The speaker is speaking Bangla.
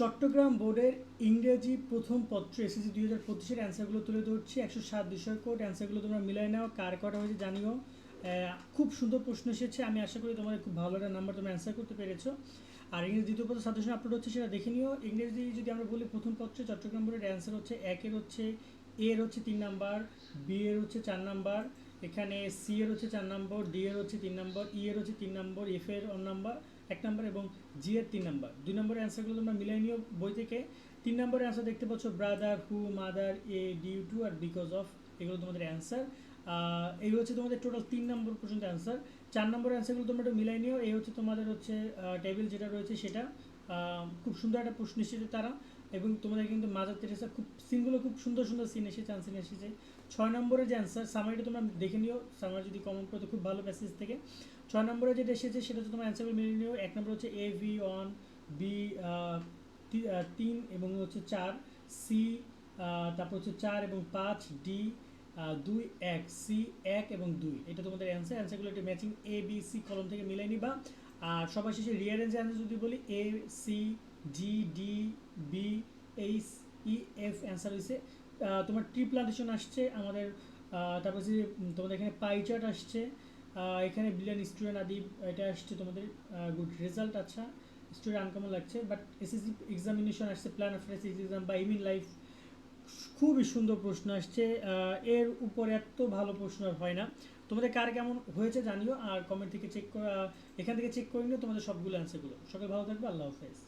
চট্টগ্রাম বোর্ডের ইংরেজি প্রথম পত্র এসএসসি দুই হাজার পঁচিশের অ্যান্সারগুলো তুলে ধরছি, একশো সাত বিষয় কোড, অ্যান্সারগুলো তোমরা মিলাই নাও, কার কটা হয়েছে জানিও। খুব সুন্দর প্রশ্ন এসেছে, আমি আশা করি তোমাদের খুব ভালো একটা নাম্বার তোমরা অ্যান্সার করতে পেরেছ। আর ইংরেজি দ্বিতীয় পত্র সাজেশন আপলোড হচ্ছে সেটা দেখে নিও। ইংরেজি যদি আমরা বলি প্রথম পত্রে, চট্টগ্রাম বোর্ডের অ্যান্সার হচ্ছে একের হচ্ছে এর হচ্ছে তিন নাম্বার বি এর হচ্ছে চার নাম্বার এখানে সি এর হচ্ছে চার নম্বর ডি এর হচ্ছে তিন নম্বর ই এর হচ্ছে তিন নম্বর এফ এর অন নাম্বার এক নম্বর এবং জি এর তিন নম্বর দুই নম্বরের অ্যান্সারগুলো তোমরা মিলাই নিও বই থেকে। তিন নম্বরের অ্যান্সার দেখতে পাচ্ছ brother who mother a due to R because of এগুলো তোমাদের অ্যান্সার এই হচ্ছে তোমাদের টোটাল তিন নম্বর পর্যন্ত অ্যান্সার চার নম্বরের অ্যান্সারগুলো তোমরা একটু মিলাই নিও। এই হচ্ছে তোমাদের হচ্ছে টেবিল যেটা রয়েছে সেটা। খুব সুন্দর একটা প্রশ্ন এসেছে তারা এবং তোমাদের কিন্তু মাজার তেরেসা খুব সিনগুলো খুব সুন্দর সুন্দর সিন এসেছে আনসিন এসেছে। ছয় নম্বরের যে অ্যান্সার সামারিটা তোমরা দেখে নিও। সামারি যদি কমেন্ট করতে খুব ভালো প্যাসেজ থেকে। ছয় নম্বরে যেটা এসেছে সেটা হচ্ছে তোমার অ্যান্সারগুলো মেনে নিও। এক নম্বর হচ্ছে এ ভি অন বি তিন এবং হচ্ছে চার সি তারপর হচ্ছে চার এবং পাঁচ ডি দুই, এক সি এক এবং দুই। এটা তোমাদের অ্যান্সার অ্যান্সারগুলো একটু ম্যাচিং এ বি সি কলম থেকে মিলাই নিবা। আর সবার শেষে রিয়ারেঞ্জ অ্যান্সার যদি বলি A C G D B H E F answer হয়েছে। তোমার ট্রি প্লান্টেশন আসছে, আমাদের তারপর যে তোমাদের এখানে পাইচার্ট আসছে। এখানে বিলিয়ন স্টুডেন্ট আদি, এটা আসছে তোমাদের গুড রেজাল্ট আচ্ছা। স্টুডেন্ট আনকমন লাগছে বাট এসএসসি এক্সামিনেশন আসছে প্ল্যান অফ এক্সাম বা ইমিন লাইফ খুবই সুন্দর প্রশ্ন আসছে এর উপর এত ভালো প্রশ্ন আর হয় না। তোমাদের কার কেমন হয়েছে জানিও, আর কমেন্ট থেকে চেক এখান থেকে চেক করে নিও, তোমাদের সবগুলো আনসারগুলো সকাল ভালো থাকবে, আল্লাহ হাফেজ।